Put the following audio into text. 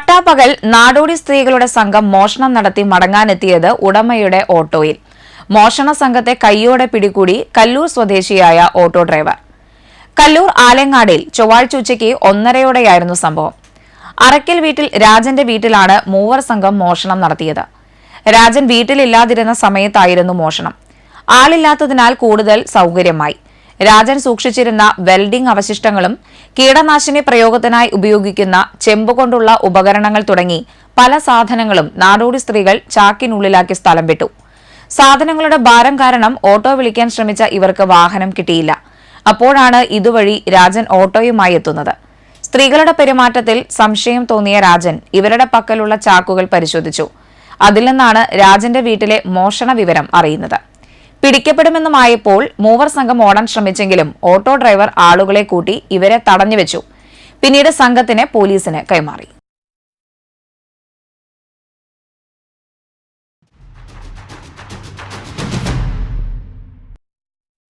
പട്ടാപ്പകൽ നാടോടി സ്ത്രീകളുടെ സംഘം മോഷണം നടത്തി മടങ്ങാനെത്തിയത് ഉടമയുടെ ഓട്ടോയിൽ. മോഷണ സംഘത്തെ കൈയോടെ പിടികൂടി കല്ലൂർ സ്വദേശിയായ ഓട്ടോ ഡ്രൈവർ. കല്ലൂർ ആലങ്ങാടിൽ ചൊവ്വാഴ്ച ഉച്ചയ്ക്ക് ഒന്നരയോടെയായിരുന്നു സംഭവം. അറക്കൽ വീട്ടിൽ രാജന്റെ വീട്ടിലാണ് മൂവർ സംഘം മോഷണം നടത്തിയത്. രാജൻ വീട്ടിലില്ലാതിരുന്ന സമയത്തായിരുന്നു മോഷണം. ആളില്ലാത്തതിനാൽ കൂടുതൽ സൗകര്യമായി. രാജൻ സൂക്ഷിച്ചിരുന്ന വെൽഡിംഗ് അവശിഷ്ടങ്ങളും കീടനാശിനി പ്രയോഗത്തിനായി ഉപയോഗിക്കുന്ന ചെമ്പുകൊണ്ടുള്ള ഉപകരണങ്ങൾ തുടങ്ങി പല സാധനങ്ങളും നാടോടി സ്ത്രീകൾ ചാക്കിനുള്ളിലാക്കി സ്ഥലം വിട്ടു. സാധനങ്ങളുടെ ഭാരം കാരണം ഓട്ടോ വിളിക്കാൻ ശ്രമിച്ച ഇവർക്ക് വാഹനം കിട്ടിയില്ല. അപ്പോഴാണ് ഇതുവഴി രാജൻ ഓട്ടോയുമായി എത്തുന്നത്. സ്ത്രീകളുടെ പെരുമാറ്റത്തിൽ സംശയം തോന്നിയ രാജൻ ഇവരുടെ പക്കലുള്ള ചാക്കുകൾ പരിശോധിച്ചു. അതിൽ നിന്നാണ് രാജന്റെ വീട്ടിലെ മോഷണ വിവരം അറിയുന്നത്. പിടിക്കപ്പെടുമെന്നുമായപ്പോൾ മൂവർ സംഘം ഓടാൻ ശ്രമിച്ചെങ്കിലും ഓട്ടോ ഡ്രൈവർ ആളുകളെ കൂട്ടി ഇവരെ തടഞ്ഞുവെച്ചു പിന്നീട് സംഘത്തിനെ പോലീസിന് കൈമാറി.